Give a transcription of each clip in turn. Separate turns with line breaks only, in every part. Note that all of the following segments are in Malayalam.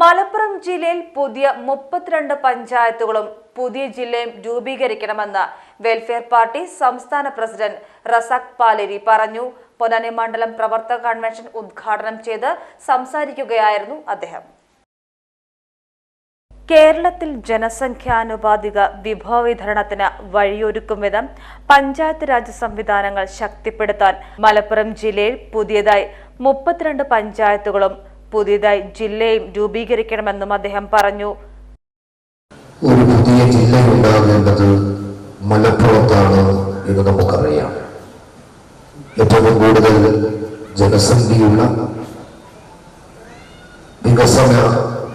മലപ്പുറം ജില്ലയിൽ പുതിയ മുപ്പത്തിരണ്ട് പഞ്ചായത്തുകളും പുതിയ ജില്ലയും രൂപീകരിക്കണമെന്ന് വെൽഫെയർ പാർട്ടി സംസ്ഥാന പ്രസിഡന്റ് റസാഖ് പാലേരി പറഞ്ഞു. പൊന്നാനി മണ്ഡലം പ്രവർത്തക കൺവെൻഷൻ ഉദ്ഘാടനം ചെയ്ത് സംസാരിക്കുകയായിരുന്നു അദ്ദേഹം. കേരളത്തിൽ ജനസംഖ്യാനുപാതിക വിഭവ വിതരണത്തിന് വഴിയൊരുക്കും വിധം പഞ്ചായത്ത് രാജ് സംവിധാനങ്ങൾ ശക്തിപ്പെടുത്താൻ മലപ്പുറം ജില്ലയിൽ പുതിയതായി മുപ്പത്തിരണ്ട് പഞ്ചായത്തുകളും പുതിയതായി ജില്ലയും രൂപീകരിക്കണമെന്നും അദ്ദേഹം പറഞ്ഞു.
ഒരു പുതിയ ജില്ല ഉണ്ടാകേണ്ടത് മലപ്പുറത്താണ് എന്ന് നമുക്കറിയാം. ഏറ്റവും കൂടുതൽ ജനസംഖ്യയുള്ള വികസന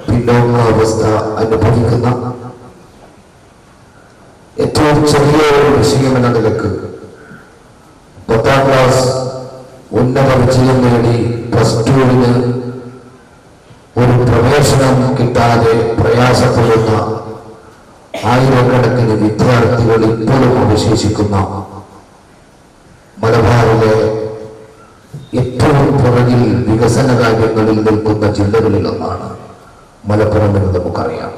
പിന്നോക്ക അവസ്ഥ അനുഭവിക്കുന്ന ഏറ്റവും ചെറിയ ഒരു വിഷയമെന്ന നിലയ്ക്ക് പത്താം ക്ലാസ് ഉന്നത വിജയം നേടി പ്രയാസപ്പെടുന്ന ആയിരക്കണക്കിന് വിദ്യാർത്ഥികൾ ഇപ്പോഴും അവശേഷിക്കുന്ന മലബാറിലെ ഏറ്റവും പുറകിൽ വികസന കാര്യങ്ങളിൽ നിൽക്കുന്ന ജില്ലകളിൽ ഒന്നാണ് മലപ്പുറം എന്ന് നമുക്കറിയാം.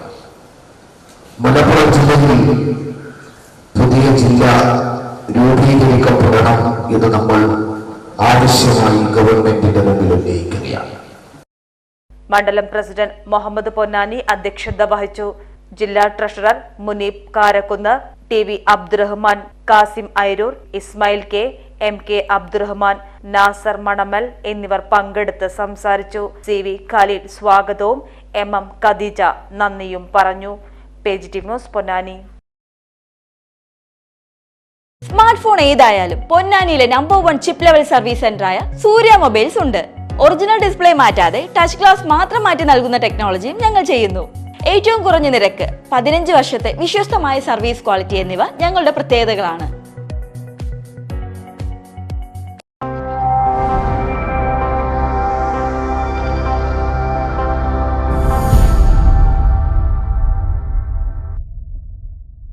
മലപ്പുറം ജില്ലയിൽ പുതിയ ജില്ല രൂപീകരിക്കപ്പെടണം എന്ന് നമ്മൾ ആവശ്യമായി ഗവൺമെന്റിന്റെ മുമ്പിൽ ഉന്നയിക്കുകയാണ്.
മണ്ഡലം പ്രസിഡന്റ് മുഹമ്മദ് പൊന്നാനി അധ്യക്ഷത വഹിച്ചു. ജില്ലാ treasurer Muneeb Karakkunnu T V Abdurahman Kasim Airoor Ismail K M K Abdurahman Nasar Manamal എന്നിവർ പങ്കെടുത്ത് സംസാരിച്ചു. സി വി ഖലീൽ സ്വാഗതവും എം എം ഖദീജ നന്ദിയും പറഞ്ഞു. Page T news Ponnani.
Smart phone ഏതായാലും പൊന്നാനിയിലെ number one chip level service സെന്ററായ Surya mobiles ഉണ്ട്. ഒറിജിനൽ ഡിസ്പ്ലേ മാറ്റാതെ ടച്ച് ഗ്ലാസ് മാത്രം മാറ്റി നൽകുന്ന ടെക്നോളജിയും ഞങ്ങൾ ചെയ്യുന്നു. ഏറ്റവും കുറഞ്ഞ നിരക്ക് പതിനഞ്ച് വർഷത്തെ വിശ്വസ്തമായ സർവീസ് ക്വാളിറ്റി എന്നിവ ഞങ്ങളുടെ പ്രത്യേകതകളാണ്.